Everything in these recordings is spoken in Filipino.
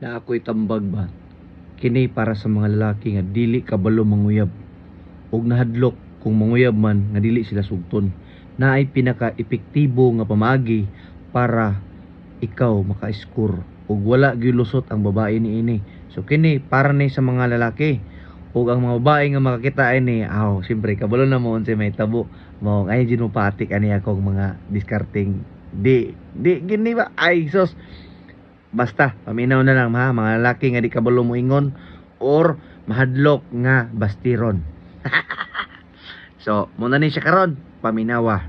na ako'y tambag ba? Kini para sa mga lalaki nga dili kabalo manguyab. Ug nahadlok kung manguyab man nga dili sila sugton. Na ay pinaka epektibo nga pamagi para ikaw maka-score. Ug wala gilusot ang babae ni ini. So kini para ni sa mga lalaki. Ug ang mga babae nga makakita ini aw siyempre kabalo na mo unsay may tabo. Mo ay ginupatik ani akong mga discarding di di gini ba? Ay sos basta paminaw na lang ha? Mga lalaki nga di kabalo mo ingon or mahadlok nga bastiron. So muna ni siya karon paminawa.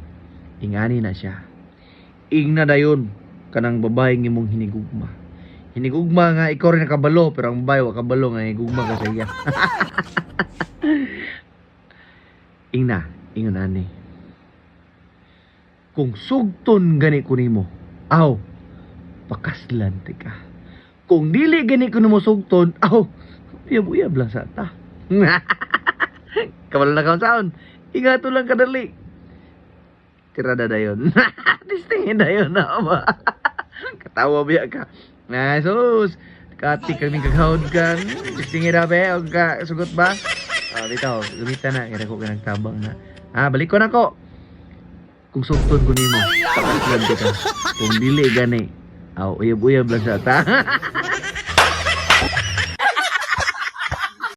Ingani na siya. Ing na dayon kanang babae nga imong hinigugma. Hinigugma nga ikaw rin nakabalo pero ang babae wa kabalo nga hinigugma ka sa iya. Ing na ingon ani. Kung sugton gani ko nimo aw pakaslan ti ka kung dili gani ko nimo sugton aw uyab-uyab lang sa ta. Kabalo na kaon saon. Ingato lang kadali. Tirada dayon. Distingin dayon na ba katawa biya ka? Na sus kati kaming kagahod kan distingin na ba o ka? Sugot ba? Ah bitaw gamitan na. Kaya ko kanang tabang na. Ah balik ko na ko. Kung sugton ko nimo pakaslan ka kung dili gani aw uyab-uyab lang sa ta